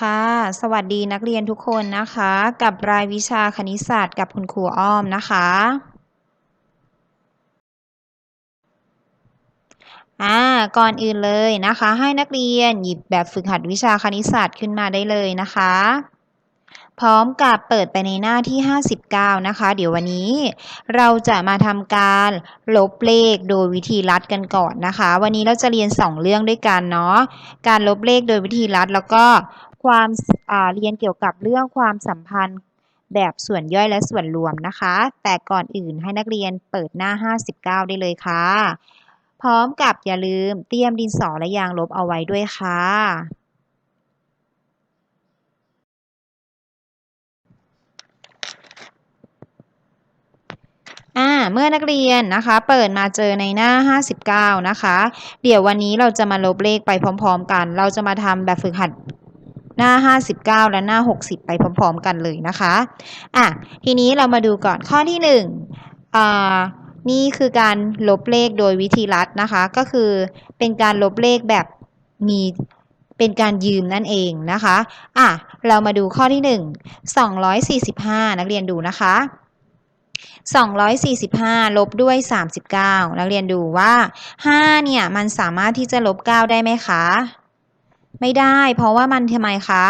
ค่ะ สวัสดีนักเรียนทุกคนนะคะ กับรายวิชาคณิตศาสตร์กับคุณครูอ้อมนะคะ อ่า ก่อนอื่นเลยนะคะ ให้นักเรียนหยิบแบบฝึกหัดวิชาคณิตศาสตร์ขึ้นมาได้เลยนะคะ พร้อมกับเปิดไปในหน้าที่ 59 นะคะ เดี๋ยววันนี้ เราจะมาทำการลบเลขโดยวิธีลัดกันก่อนนะคะ วันนี้เราจะเรียน 2 เรื่องด้วยกันเนาะ การลบเลขโดยวิธีลัดแล้วก็ ความเรียนเกี่ยวกับเรื่องความสัมพันธ์แบบส่วนย่อยและส่วนรวมนะคะ แต่ก่อนอื่นให้นักเรียนเปิดหน้า 59 ได้เลยค่ะ พร้อมกับอย่าลืมเตรียมดินสอและยางลบเอาไว้ด้วยค่ะอ่าเมื่อนักเรียนนะคะเปิดมาเจอในหน้า 59 นะคะ เดี๋ยววันนี้เราจะมาลบเลขไปพร้อม ๆ กัน เราจะมาทำแบบฝึกหัด หน้า 59 และหน้า 60 ไปพร้อมๆกันเลยนะคะอะทีนี้เรามาดูก่อนข้อที่1อ่านี่คือการลบเลขโดยวิธีลัดนะคะ ก็คือเป็นการลบเลขแบบมีเป็นการยืมนั่นเองนะคะ อะ เรามาดูข้อที่ 1 245 นักเรียนดูนะคะ 245 ลบด้วย 39 นักเรียนดูว่า 5 เนี่ย มันสามารถที่จะลบ 9 ได้ไหมคะ ไม่ได้ เพราะว่ามันทำไมคะ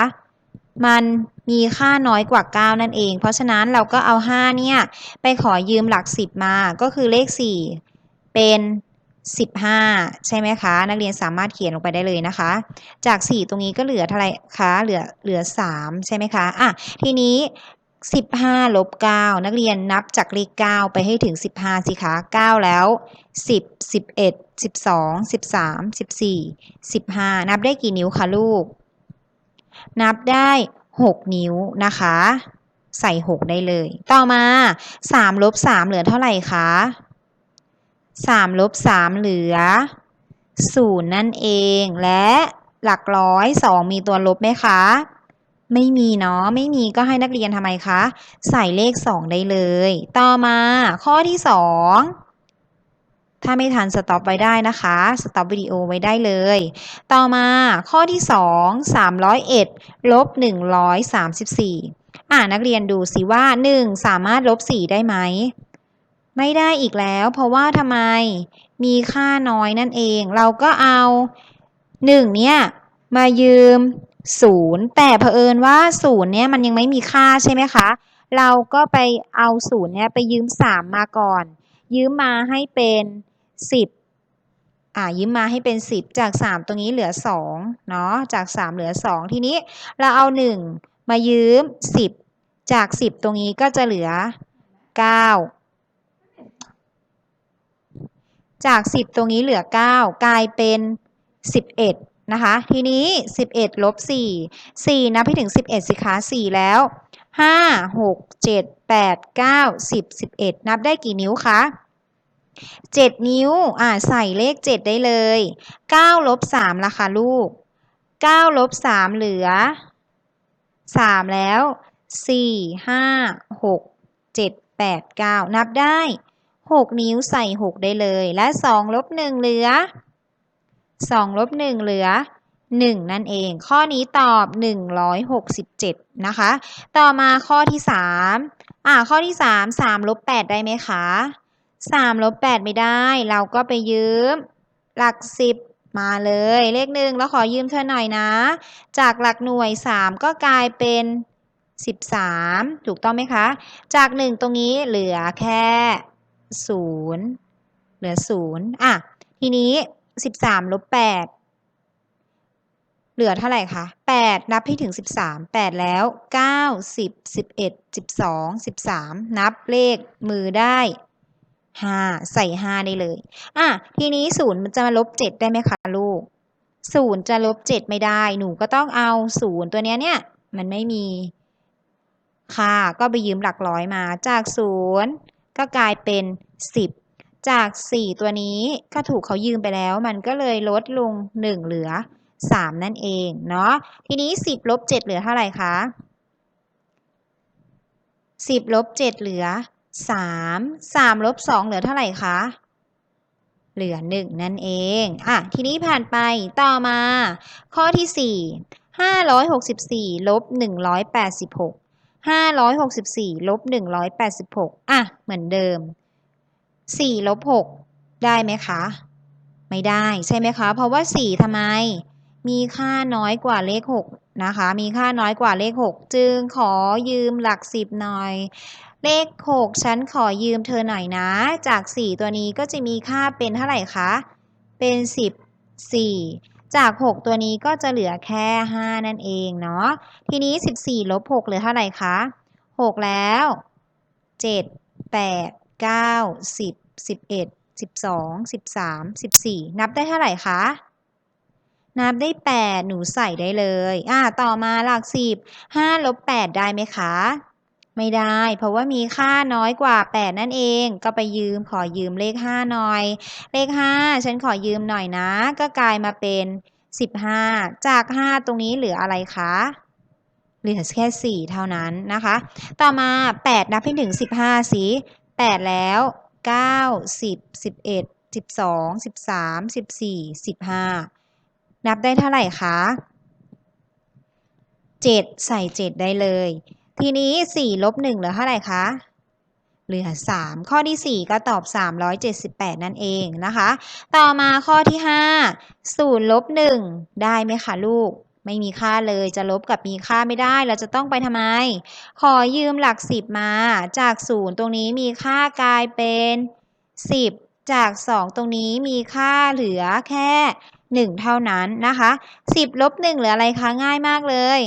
มันมีค่าน้อยกว่า 9 นั่นเอง เพราะฉะนั้นเราก็เอา 5 เนี่ย ไปขอยืมหลัก 10 มา ก็คือเลข 4 เป็น 15 ใช่ไหมคะ นักเรียนสามารถเขียนลงไปได้เลยนะคะ จาก 4 ตรงนี้ก็เหลือเท่าไหร่คะ เหลือเหลือ 3 ใช่ไหมคะ อะ ทีนี้ 15ลบ9นักเรียนนับจากเลข9ไปให้ถึง 15 สิคะ9แล้ว 10 11 12 13 14 15 นับได้กี่นิ้วคะลูก นับได้ 6 นิ้วนะคะ ใส่ 6 ได้เลย ต่อมา3ลบ3เหลือเท่าไหร่คะ3ลบ3เหลือ 0 นั่นเองและหลักร้อย 2 มีตัวลบไหมคะ ไม่มีเนาะไม่มีก็ให้นักเรียนทำไมคะ ใส่เลข 2 ได้เลย ต่อมาข้อที่ 2 ถ้าไม่ทันสต็อปไว้ได้นะคะสต็อปวิดีโอไว้ได้เลย ต่อมาข้อที่ 2 301ลบ134 อ่านักเรียนดูสิว่า 1 สามารถลบ 4 ได้ไหม ไม่ได้อีกแล้ว เพราะว่าทำไมมีค่าน้อยนั่นเอง เราก็เอา 1 เนี่ยมายืม 0แต่เผอิญว่า0เนี่ยมันยังไม่มีค่าใช่ไหมคะ เราก็ไปเอา0เนี่ยไปยืม 3 มาก่อน ยืมมาให้เป็น 10อ่ายืมมาให้เป็น 10 จาก 3 ตรงนี้เหลือ2เนาะจาก 3 เหลือ 2 ทีนี้เราเอา 1 มายืม 10 จาก 10 ตรงนี้ก็จะเหลือ 9 จาก 10 ตรงนี้เหลือ 9 กลายเป็น 11 นะคะ ทีนี้ 11ลบ4 4นับให้ถึง 11 สิคะ4แล้ว 5 6 7 8 9 10 11 นับได้กี่นิ้วคะ7 นิ้ว อ่า ใส่เลข 7 ได้เลย9ลบ3ล่ะคะลูก9ลบ3เหลือ 3 แล้ว 4 5 6 7 8 9 นับได้ 6 นิ้วใส่ 6 ได้เลย และ 2 ลบ 1 เหลือ 2ลบ1เหลือ 1 นั่นเอง ข้อนี้ตอบ 167 นะคะ ต่อมาข้อที่ 3 อ่า ข้อที่ 3 3ลบ8ได้ไหมคะ 3ลบ8ไม่ได้ เราก็ไปยืมหลัก 10มาเลยเลขหนึ่งแล้วขอยืมเธอหน่อยนะ จากหลักหน่วย 3 ก็กลายเป็น 13 ถูกต้องไหมคะ จาก 1 ตรงนี้เหลือแค่ 0 เหลือ 0 อะ ทีนี้ 13ลบ8เหลือเท่าไหร่คะ8นับให้ถึง13 8แปดแล้ว9 10 11 12 13นับเลขมือได้5ใส่5ได้เลย อะ ทีนี้0มันจะมาลบ7ได้ไหมคะลูก0จะลบ7ไม่ได้ หนูก็ต้องเอา0ตัวเนี้ยเนี่ย มันไม่มี ค่ะ ก็ไปยืมหลักร้อยมา จาก0ก็กลายเป็น10 จาก 4 ตัวนี้ก็ถูกเขายืมไปแล้ว มันก็เลยลดลง 1 เหลือ 3 นั่นเองเนาะทีนี้ 10ลบ7เหลือเท่าไหร่คะ10ลบ7เหลือ 3 3ลบ2เหลือเท่าไหร่คะเหลือ 1 นั่นเอง อะ ทีนี้ผ่านไปต่อมา ข้อที่564ลบ186 564ลบ186 อะ เหมือนเดิม 4ลบ6ได้ไหมคะ ไม่ได้ใช่ไหมคะ เพราะว่า 4ทำไม มีค่าน้อยกว่าเลข 6 นะคะ มีค่าน้อยกว่าเลข 6 จึงขอยืมหลัก 10 หน่อย เลข 6 ฉันขอยืมเธอหน่อยนะ จาก 4 ตัวนี้ก็จะมีค่าเป็นเท่าไหร่คะ เป็น 14จาก 6 ตัวนี้ก็จะเหลือแค่ 5 นั่นเองเนาะ ทีนี้ 14 ลบ 6 เหลือเท่าไหร่คะ 6 แล้ว 7 8 9 10 11 12 13 14นับได้เท่าไหร่คะนับได้8หนูใส่ได้เลยอ่าต่อมาหลัก10 5ลบ8ได้ไหมคะ ไม่ได้ เพราะว่ามีค่าน้อยกว่า8นั่นเอง ก็ไปยืมขอยืมเลข5หน่อย เลข5ฉันขอยืมหน่อยนะ ก็กลายมาเป็น15จาก5ตรงนี้เหลืออะไรคะเหลือแค่ 4 เท่านั้นนะคะ ต่อมา 8 นับให้ถึง 15สิ 8แล้ว9 10 11 12 13 14 15นับได้เท่าไหร่คะ7ใส่7ได้เลย ทีนี้4ลบ1เหลือเท่าไหร่คะเหลือ 3 ข้อที่ 4 ก็ตอบ 378 นั่นเองนะคะ ต่อมาข้อที่ 5 0ลบ1ได้ไหมคะลูก ไม่มีค่าเลยจะลบกับมีค่าไม่ได้เราจะต้องไปทำไม ขอยืมหลัก10มา จาก0ตรงนี้มีค่ากลายเป็น10จาก2ตรงนี้มีค่าเหลือแค่1เท่านั้นนะคะ10ลบ1เหลืออะไรคะง่ายมากเลย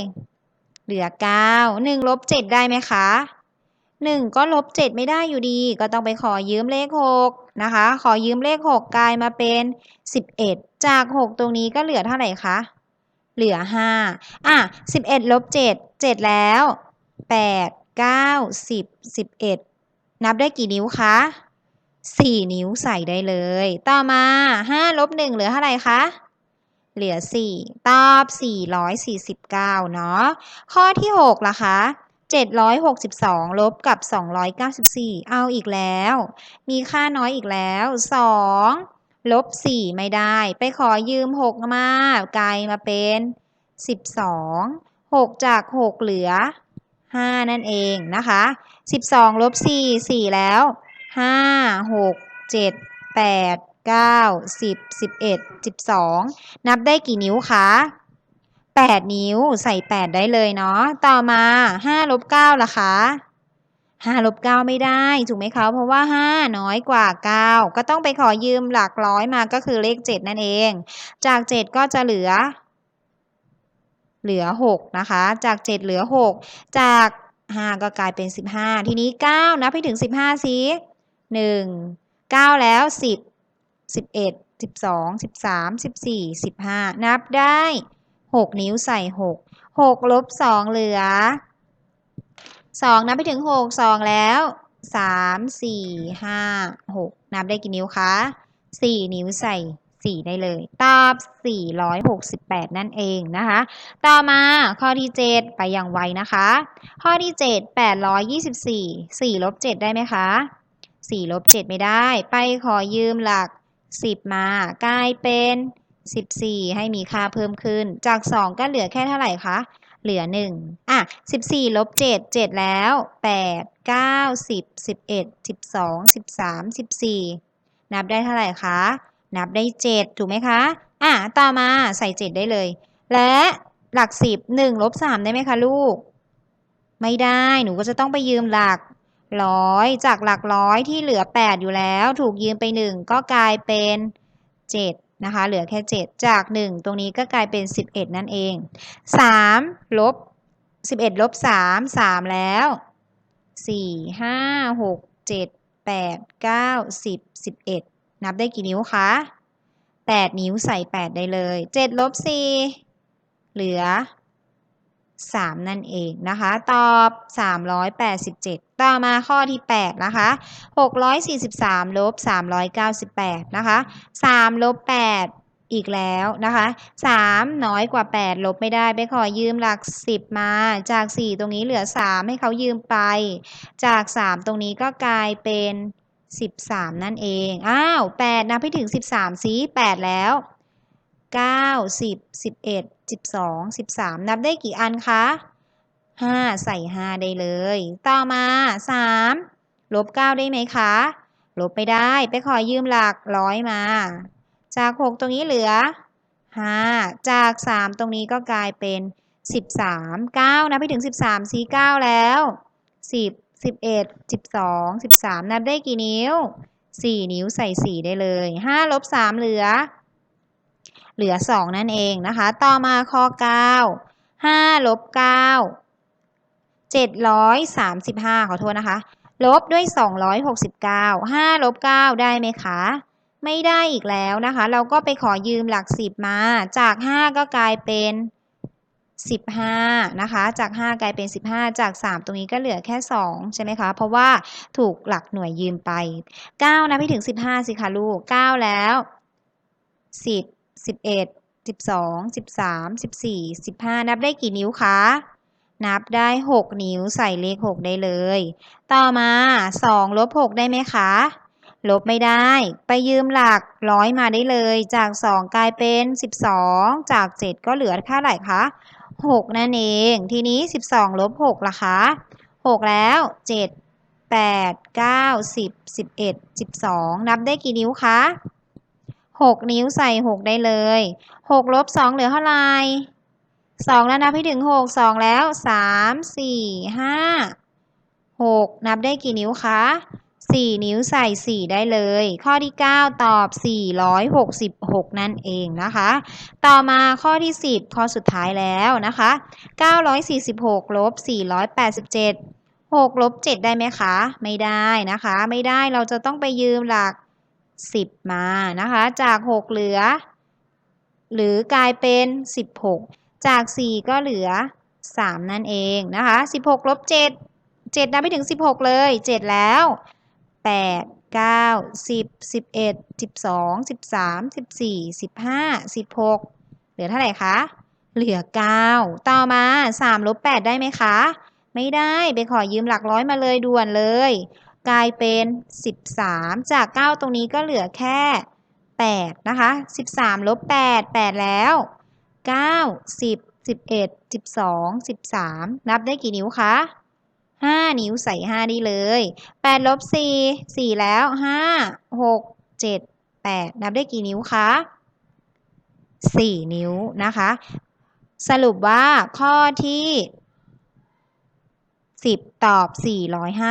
เหลือ9 1ลบ7ได้ไหมคะ1ก็ลบ7ไม่ได้อยู่ดี ก็ต้องไปขอยืมเลข6นะคะ ขอยืมเลข6กกลายมาเป็น11จาก6ตรงนี้ก็เหลือเท่าไหร่คะ เหลือ5อะ11ลบ7 7แล้ว8 9 10 11นับได้กี่นิ้วคะ4นิ้วใส่ได้เลย ต่อมา5ลบ1เหลือเท่าไหร่คะเหลือ 4 ตอบ 449 เนาะ ข้อที่ 6 ล่ะคะ 762 ลบกับ 294 เอาอีกแล้ว มีค่าน้อยอีกแล้ว 2 ลบ4ไม่ได้ ไปขอยืม6มากลายมาเป็น12 6จาก6เหลือ5นั่นเองนะคะ12ลบ4 4แล้ว5 6 7 8 9 10 11 12นับได้กี่นิ้วคะ8นิ้วใส่8ได้เลยเนาะต่อมา5ลบ9ล่ะคะ 5ลบ9ไม่ได้ถูกไหมคะเพราะว่า 5 น้อยกว่า 9 ก็ต้องไปขอยืมหลักร้อยมาก็คือเลข 7 นั่นเอง จาก 7 ก็จะเหลือ เหลือ 6 นะคะ จาก 7 เหลือ 6 จาก 5 ก็กลายเป็น 15 ทีนี้ 9 นับให้ถึง 15สิ1 9 แล้ว 10 11 12 13 14 15 นับได้ 6 นิ้วใส่ 6 6ลบ2เหลือ 2นับไปถึง 6 2 แล้ว 3 4 5 6 นับได้กี่นิ้วคะ 4 นิ้วใส่ 4 ได้เลย ตอบ 468 นั่นเองนะคะ ต่อมาข้อที่ 7 ไปอย่างไวนะคะ ข้อที่ 7 824 4ลบ7ได้ไหมคะ 4ลบ7ไม่ได้ ไปขอยืมหลัก 10 มากลายเป็น 14 ให้มีค่าเพิ่มขึ้น จาก 2 ก็เหลือแค่เท่าไหร่คะ เหลือ 1 อะ 14 ลบ 7 7 แล้ว 8 9 10 11 12 13 14 นับได้เท่าไหร่คะ นับได้ 7 ถูกไหมคะ อะ ต่อมาใส่ 7 ได้เลย และหลัก 10 1ลบ3ได้ไหมคะลูก ไม่ได้ หนูก็จะต้องไปยืมหลักร้อยจากหลักร้อยที่เหลือ 8 อยู่แล้ว ถูกยืมไป 1 ก็กลายเป็น 7 นะคะเหลือแค่ 7 จาก 1 ตรงนี้ก็กลายเป็น 11 นั่นเอง 3 ลบ 11 ลบ 3 3 แล้ว 4 5 6 7 8 9 10 11 นับได้กี่นิ้วคะ 8 นิ้วใส่ 8 ได้เลย 7 ลบ 4 เหลือ 3 นั่นเองนะคะ ตอบ 387 ต่อมาข้อที่ 8 นะคะ 643ลบ398 นะคะ3ลบ8อีกแล้วนะคะ 3 น้อยกว่า 8 ลบไม่ได้ ไปขอยืมหลัก 10 มาจาก 4 ตรงนี้เหลือ 3 ให้เขายืมไป จาก 3 ตรงนี้ก็กลายเป็น 13 นั่นเอง อ้าว8นับให้ถึง 13ซิ8แล้วเก้า สิบสองสิบสามนับได้กี่อันคะห้าใส่ห้าได้เลย ต่อมาสามลบเก้าได้ไหมคะ ลบไม่ได้ ไปขอยืมหลักร้อยมา จากหกตรงนี้เหลือห้าจากสามตรงนี้ก็กลายเป็นสิบสามเก้านับไปถึงสิบสามสี่เก้าแล้วสิบสิบเอ็ดสิบสองสิบสามนับได้กี่นิ้วสี่นิ้วใส่สี่ได้เลยห้าลบสามเหลือ เหลือสองนั่นเองนะคะ ต่อมาข้อเก้าห้าลบเก้าเจ็ดร้อยสามสิบห้าขอโทษนะคะ ลบด้วยสองร้อยหกสิบเก้าห้าลบเก้าได้ไหมคะ ไม่ได้อีกแล้วนะคะ เราก็ไปขอยืมหลักสิบมา จากห้าก็กลายเป็นสิบห้านะคะ จากห้ากลายเป็นสิบห้าจากสามตรงนี้ก็เหลือแค่สองใช่ไหมคะ เพราะว่าถูกหลักหน่วยยืมไปเก้านะพี่ถึงสิบห้าสิคะลูกเก้าแล้วสิ บสิบเอ็ดสิบสองสิบสามสิบสี่สิบห้านับได้กี่นิ้วคะ นับได้หกนิ้วใส่เลขหกได้เลย ต่อมาสองลบหกได้ไหมคะ ลบไม่ได้ ไปยืมหลักร้อยมาได้เลย จากสองกลายเป็นสิบสองจากเจ็ดก็เหลือค่าไหร่คะหกนั่นเอง ทีนี้สิบสองลบหกล่ะคะหกแล้วเจ็ดแปดเก้าสิบสิบเอ็ดสิบสองนับได้กี่นิ้วคะ หกนิ้วใส่หกได้เลยหกลบสองเหลือเท่าไหร่สองแล้วนับให้ถึงหกสองแล้วสามสี่ห้าหกนับได้กี่นิ้วคะสี่นิ้วใส่สี่ได้เลย ข้อที่เก้าตอบสี่ร้อยหกสิบหกนั่นเองนะคะ ต่อมาข้อที่สิบข้อสุดท้ายแล้วนะคะเก้าร้อยสี่สิบหกลบสี่ร้อยแปดสิบเจ็ดหกลบเจ็ดได้ไหมคะ ไม่ได้นะคะ ไม่ได้เราจะต้องไปยืมหลัก สิบมานะคะ จากหกเหลือ หรือกลายเป็นสิบหกจากสี่ก็เหลือสามนั่นเองนะคะสิบหกลบเจ็ดเจ็ดนับไปถึงสิบหกเลยเจ็ดแล้วแปดเก้าสิบสิบเอ็ดสิบสองสิบสามสิบสี่สิบห้าสิบหกเหลือเท่าไหร่คะ เหลือเก้าต่อมาสามลบแปดได้ไหมคะ ไม่ได้ ไปขอยืมหลักร้อยมาเลยด่วนเลย กลายเป็น 13 จาก 9 ตรงนี้ก็เหลือแค่ 8 นะคะ 13 ลบ 8 8 แล้ว 9 10 11 12 13 นับได้กี่นิ้วคะ 5 นิ้วใส่ 5 ได้เลย 8 ลบ 4 4 แล้ว 5 6 7 8 นับได้กี่นิ้วคะ 4 นิ้วนะคะ สรุปว่าข้อที่ 10 ตอบ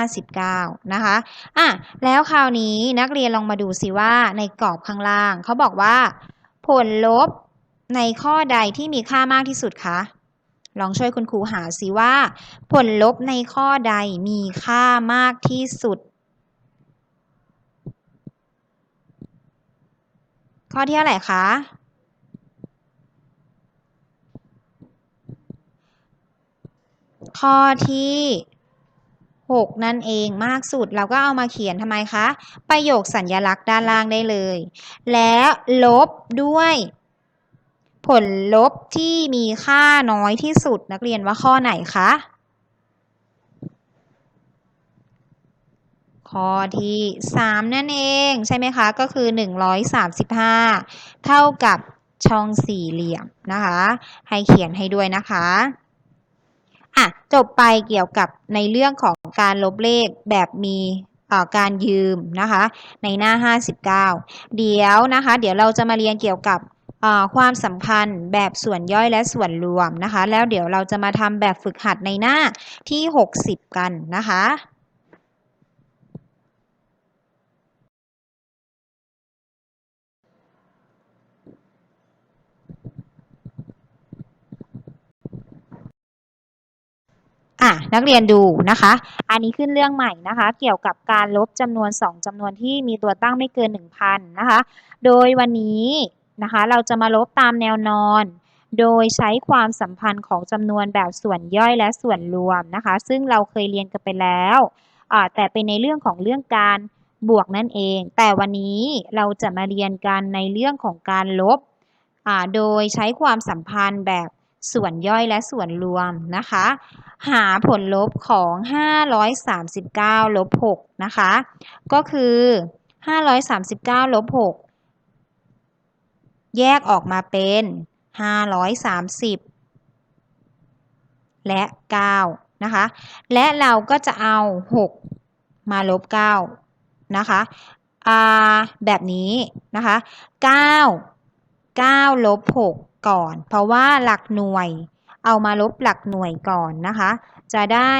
459 นะคะ อะ แล้วคราวนี้นักเรียนลองมาดูสิว่าในกรอบข้างล่าง เขาบอกว่า ผลลบในข้อใดที่มีค่ามากที่สุดคะ ลองช่วยคุณครูหาสิว่า ผลลบในข้อใดมีค่ามากที่สุด ข้อที่เท่าไหร่คะ ข้อที่ 6 นั่นเองมากสุดเราก็เอามาเขียนทำไมคะ ประโยคสัญญลักษณ์ด้านล่างได้เลย แล้วลบด้วย ผลลบที่มีค่าน้อยที่สุดนักเรียนว่าข้อไหนคะข้อที่ 3 นั่นเองใช่ไหมคะ ก็คือ 135 เท่ากับช่องสี่เหลี่ยมนะคะ ให้เขียนให้ด้วยนะคะ อะจบไปเกี่ยวกับในเรื่องของการลบเลขแบบมีการยืมนะคะในหน้า 59 เดี๋ยวนะคะ เดี๋ยวเราจะมาเรียนเกี่ยวกับความสัมพันธ์แบบส่วนย่อยและส่วนรวมนะคะ แล้วเดี๋ยวเราจะมาทำแบบฝึกหัดในหน้าที่ 60 กันนะคะ อะนักเรียนดูนะคะ อันนี้ขึ้นเรื่องใหม่นะคะ เกี่ยวกับการลบจำนวน 2จำนวนที่มีตัวตั้งไม่เกิน 1,000 นะคะ โดยวันนี้นะคะเราจะมาลบตามแนวนอน โดยใช้ความสัมพันธ์ของจำนวนแบบส่วนย่อยและส่วนรวมนะคะ ซึ่งเราเคยเรียนกันไปแล้วแต่เป็นในเรื่องของเรื่องการบวกนั่นเอง แต่วันนี้เราจะมาเรียนกันในเรื่องของการลบโดยใช้ความสัมพันธ์แบบ ส่วนย่อยและส่วนรวมนะคะ หาผลลบของ 539ลบ6นะคะ ก็คือ 539ลบ6แยกออกมาเป็น 530 และ 9 นะคะ และเราก็จะเอา 6 มาลบ 9 นะคะแบบนี้นะคะ 9 9ลบ6 ก่อน เพราะว่าหลักหน่วยเอามาลบหลักหน่วยก่อนนะคะ จะได้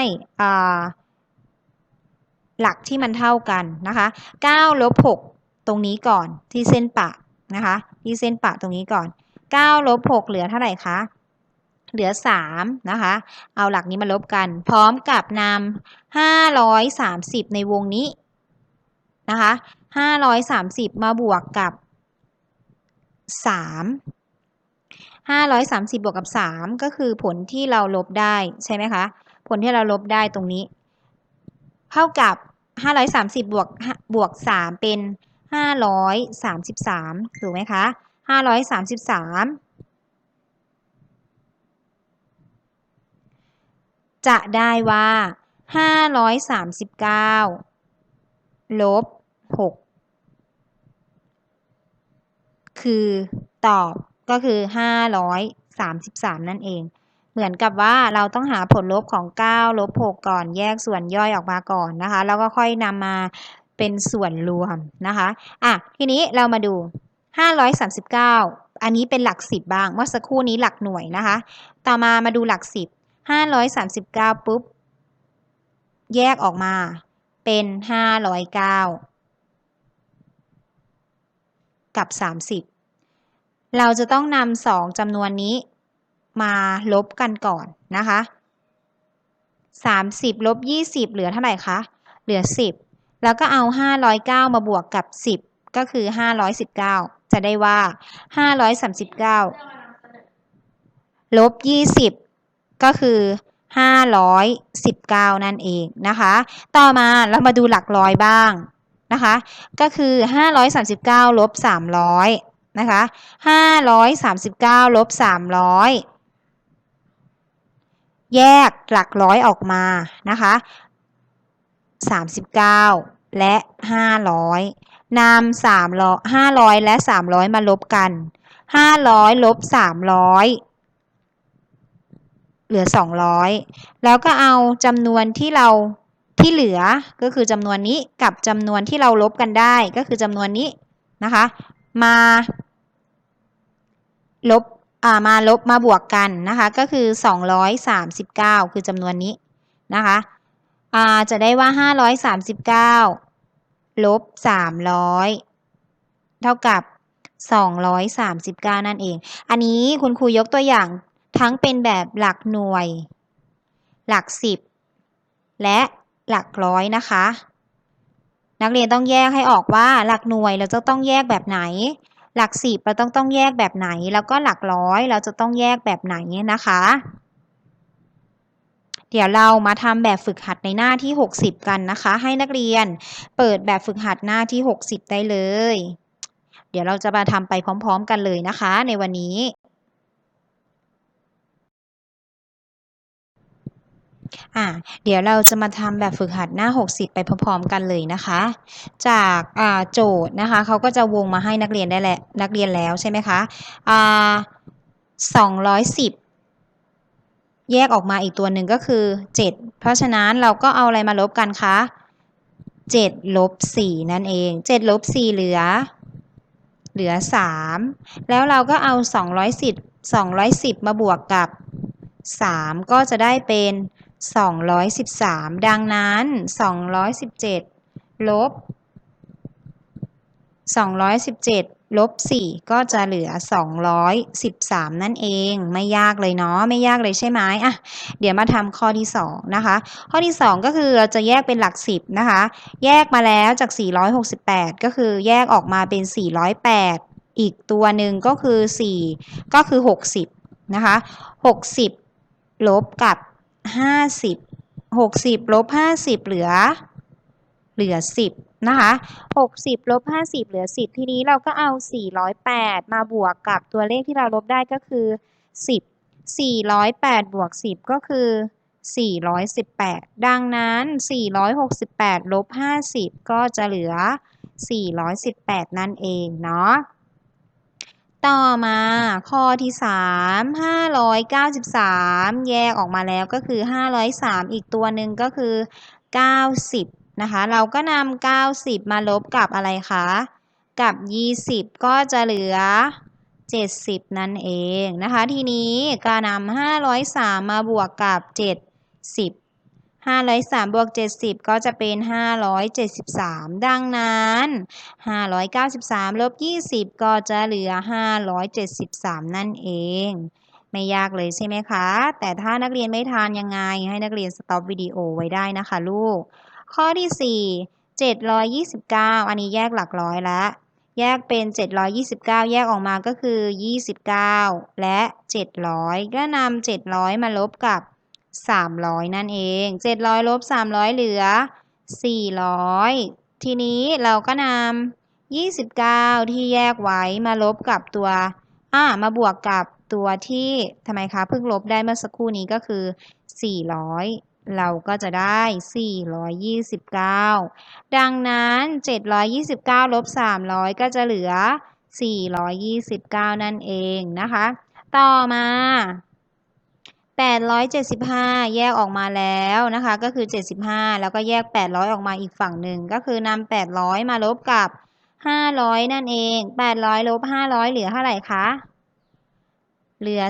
หลักที่มันเท่ากันนะคะ9ลบ6ตรงนี้ก่อนที่เส้นปะนะคะ ที่เส้นปะตรงนี้ก่อน9ลบ6เหลือเท่าไหร่คะเหลือ 3 นะคะ เอาหลักนี้มาลบกัน พร้อมกับนำ530 ในวงนี้นะคะ530 มาบวกกับ 3 530 บวกกับ 3 ก็คือผลที่เราลบได้ใช่ไหมคะ ผลที่เราลบได้ตรงนี้ เท่ากับ 530 บวกบวก 3 เป็น 533 ถูกไหมคะ 533 จะได้ว่า 539 ลบ 6 คือตอบ ก็คือ 533 นั่นเอง เหมือนกับว่าเราต้องหาผลลบของ 9 ลบ 6 ก่อน แยกส่วนย่อยออกมาก่อนนะคะ แล้วก็ค่อยนำมาเป็นส่วนรวมนะคะ อะ ทีนี้เรามาดู 539 อันนี้เป็นหลัก 10 บ้าง เมื่อสักครู่นี้หลักหน่วยนะคะ ต่อมามาดูหลัก 10 539 ปุ๊บ แยกออกมาเป็น 509 กับ 30 เราจะต้องนำสองจำนวนนี้มาลบกันก่อนนะคะ 30ลบ20 เหลือเท่าไหร่คะ เหลือ 10 แล้วก็เอา 509 มาบวกกับ 10 ก็คือ 519 จะได้ว่า 539 ลบ 20 ก็คือ 519 นั่นเองนะคะ ต่อมาเรามาดูหลักร้อยบ้างนะคะ ก็คือ 539ลบ300 นะคะ539ลบ300แยกหลักร้อยออกมานะคะ39และ500นำ300 500และ300มาลบกัน500ลบ300เหลือ 200 แล้วก็เอาจำนวนที่เราที่เหลือก็คือจำนวนนี้กับจำนวนที่เราลบกันได้ก็คือจำนวนนี้นะคะ มา ลบมาลบมาบวกกันนะคะ ก็คือ 239 คือจำนวนนี้นะคะจะได้ว่า 539 ลบ 300 เท่ากับ 239 นั่นเอง อันนี้คุณครูยกตัวอย่างทั้งเป็นแบบหลักหน่วย หลัก 10 และหลักร้อยนะคะ นักเรียนต้องแยกให้ออกว่าหลักหน่วยเราจะต้องแยกแบบไหน หลักสิบเราต้องต้องแยกแบบไหน แล้วก็หลักร้อยเราจะต้องแยกแบบไหนนะคะ เดี๋ยวเรามาทำแบบฝึกหัดในหน้าที่ 60 กันนะคะ ให้นักเรียนเปิดแบบฝึกหัดหน้าที่ 60 ได้เลย เดี๋ยวเราจะมาทำไปพร้อม ๆ กันเลยนะคะ ในวันนี้ อ่าเดี๋ยวเราจะมาทำแบบฝึกหัดหน้า 60 ไปพร้อมๆกันเลยนะคะ จากอ่าโจทย์นะคะเขาก็จะวงมาให้นักเรียนได้แหละนักเรียนแล้วใช่ไหมคะอ่า210 แยกออกมาอีกตัวหนึ่งก็คือ 7 เพราะฉะนั้นเราก็เอาอะไรมาลบกันคะ7ลบ4นั่นเอง7ลบ4เหลือ เหลือ 3 แล้วเราก็เอา 210 210 มาบวกกับ 3 ก็จะได้เป็น 213 ดังนั้น 217 ลบ 217 ลบ 4 ก็จะเหลือ 213 นั่นเอง ไม่ยากเลยเนาะ ไม่ยากเลยใช่ไหมอะ เดี๋ยวมาทำข้อที่ 2 นะคะ ข้อที่ 2 ก็คือเราจะแยกเป็นหลัก 10 นะคะ แยกมาแล้วจาก 468 ก็คือแยกออกมาเป็น 408 อีกตัวหนึ่งก็คือ 4 ก็คือ 60 นะคะ 60 ลบกับ ห้าสิบหกสิบลบห้าสิบเหลือ เหลือสิบนะคะหกสิบลบห้าสิบเหลือสิบทีนี้เราก็เอาสี่ร้อยแปดมาบวกกับตัวเลขที่เราลบได้ก็คือสิบสี่ร้อยแปดบวกสิบก็คือสี่ร้อยสิบแปดดังนั้นสี่ร้อยหกสิบแปดลบห้าสิบก็จะเหลือสี่ร้อยสิบแปดนั่นเองเนาะ ต่อมาข้อที่ 3 593 แยกออกมาแล้วก็คือ 503 อีกตัวหนึ่งก็คือ 90 นะคะ เราก็นำ90 มาลบกับอะไรคะ กับ 20 ก็จะเหลือ 70 นั่นเองนะคะ ทีนี้ก็นำ503 มาบวกกับ 70 503บวก70 ก็จะเป็น 573 ดังนั้น 593ลบ20 ก็จะเหลือ 573 นั่นเอง ไม่ยากเลยใช่ไหมคะ แต่ถ้านักเรียนไม่ทานยังไง ให้นักเรียนสต็อปวิดีโอไว้ได้นะคะลูก ข้อที่ 4 729 อันนี้แยกหลักร้อยแล้วแยกเป็น 729 แยกออกมาก็คือ 29 และ 700 ก็นำ700 มาลบกับ 300 นั่นเอง 700ลบ300 เหลือ 400 ทีนี้เราก็นำ29 ที่แยกไว้มาลบกับตัวอ่ามาบวกกับตัวที่ทำไมคะเพิ่งลบได้เมื่อสักครู่นี้ก็คือ 400 เราก็จะได้ 429 ดังนั้น 729 ลบ 300 ก็จะเหลือ 429 นั่นเองนะคะ ต่อมา 875 แยกออกมาแล้วนะคะ ก็คือ 75 แล้วก็แยก 800 ออกมาอีกฝั่งหนึ่ง ก็คือนำ800 มาลบกับ 500 นั่นเอง 800 ลบ 500 เหลือเท่าไหร่คะ เหลือ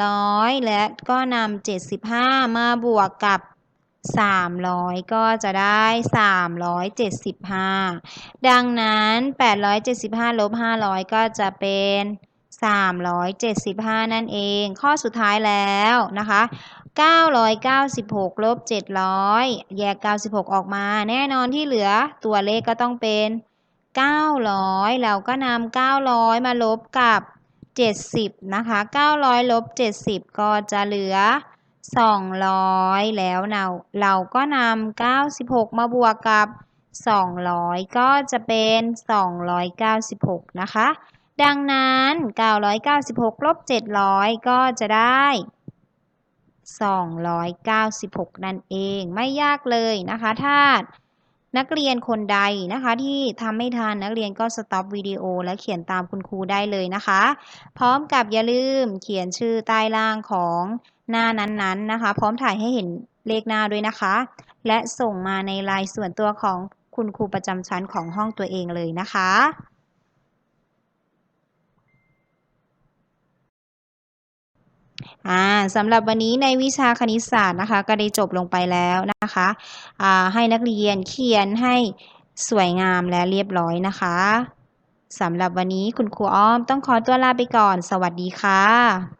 300 และก็นำ75 มาบวกกับ300 ก็จะได้ 375 ดังนั้น 875 ลบ 500 ก็จะเป็น 375 นั่นเอง ข้อสุดท้ายแล้วนะคะ 996 ลบ 700 แยก 96 ออกมา แน่นอนที่เหลือตัวเลขก็ต้องเป็น 900 เราก็นำ900 มาลบกับ 70 นะคะ 900 ลบ 70 ก็จะเหลือ 200 แล้วเราเราก็นำ96 มาบวกกับ 200 ก็จะเป็น 296 นะคะ ดังนั้น 996 ลบ 700 ก็จะได้ 296 นั่นเอง ไม่ยากเลยนะคะถ้านักเรียนคนใดนะคะที่ทำไม่ทันนักเรียนก็สต็อปวิดีโอและเขียนตามคุณครูได้เลยนะคะ พร้อมกับอย่าลืมเขียนชื่อใต้ล่างของหน้านั้นๆนะคะ พร้อมถ่ายให้เห็นเลขหน้าด้วยนะคะ และส่งมาในไลน์ส่วนตัวของคุณครูประจำชั้นของห้องตัวเองเลยนะคะ อ่าสำหรับวันนี้ในวิชาคณิตศาสตร์นะคะ ก็ได้จบลงไปแล้วนะคะอ่าให้นักเรียนเขียนให้สวยงามและเรียบร้อยนะคะสำหรับวันนี้คุณครูอ้อมต้องขอตัวลาไปก่อน สวัสดีค่ะ